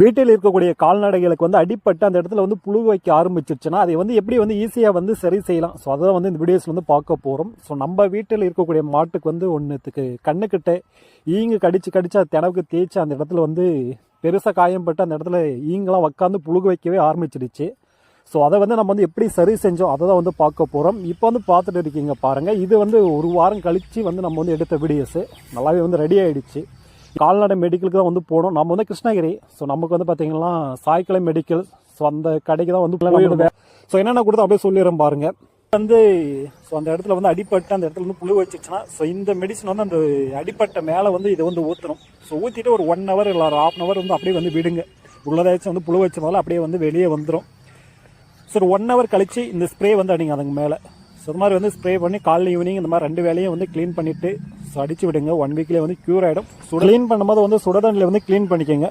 வீட்டில் இருக்கக்கூடிய கால்நடைகளுக்கு வந்து அடிப்பட்டு அந்த இடத்துல வந்து புழு வைக்க ஆரம்பிச்சிருச்சுன்னா அதை வந்து எப்படி வந்து ஈஸியாக வந்து சரி செய்யலாம்? ஸோ அதை வந்து இந்த வீடியோஸில் வந்து பார்க்க போகிறோம் ஸோ நம்ம வீட்டில் இருக்கக்கூடிய மாட்டுக்கு வந்து ஒன்றுத்துக்கு கண்ணுக்கிட்ட ஈங்கு கடிச்சு கடிச்சு அது தினவுக்கு தேய்ச்சி அந்த இடத்துல வந்து பெருசாக காயம்பட்டு அந்த இடத்துல ஈங்கெல்லாம் உட்காந்து புழுகு வைக்கவே ஆரம்பிச்சிடுச்சு. ஸோ அதை வந்து நம்ம வந்து எப்படி சரி செஞ்சோம்? அதை தான் வந்து பார்க்க போகிறோம் இப்போ வந்து பார்த்துட்டு இருக்கீங்க பாருங்கள் இது வந்து ஒரு வாரம் கழித்து வந்து நம்ம வந்து எடுத்த வீடியோஸு நல்லாவே வந்து ரெடி ஆகிடுச்சு கால்நடை மெடிக்கலுக்கு தான் வந்து போனோம் நம்ம வந்து கிருஷ்ணகிரி. ஸோ நமக்கு வந்து பார்த்தீங்கன்னா சாய்க்கலை மெடிக்கல் ஸோ அந்த கடைக்கு தான் வந்து போயிடுவேன் ஸோ என்னென்ன கொடுத்து அப்படியே சொல்லிடுறேன் பாருங்க. வந்து ஸோ அந்த இடத்துல வந்து அடிப்பட்டு அந்த இடத்துல வந்து புழு வச்சிருச்சுன்னா ஸோ இந்த மெடிசன் வந்து அந்த அடிப்பட்ட மேலே வந்து இதை வந்து ஊற்றணும் ஸோ ஊற்றிட்டு ஒரு ஒன் ஹவர் இல்லை ஒரு ஹாஃப் அன் ஹவர் வந்து அப்படியே வந்து விடுங்க. உள்ளதாச்சும் வந்து புழு வச்சதால அப்படியே வந்து வெளியே வந்துடும் ஸோ ஒரு ஒன் ஹவர் கழிச்சு இந்த ஸ்ப்ரே வந்து அடிங்க அதுக்கு மேலே. ஸோ இது மாதிரி வந்து ஸ்ப்ரே பண்ணி காலைல ஈவினிங் இந்த மாதிரி ரெண்டு வேலையும் வந்து க்ளீன் பண்ணிவிட்டு அடிச்சு விடுங்க. ஒன் வீக்லேயே வந்து க்யூர் ஆகிடும் க்ளீன் பண்ணும்போது வந்து சுடதண்ணில் வந்து க்ளீன் பண்ணிக்கோங்க.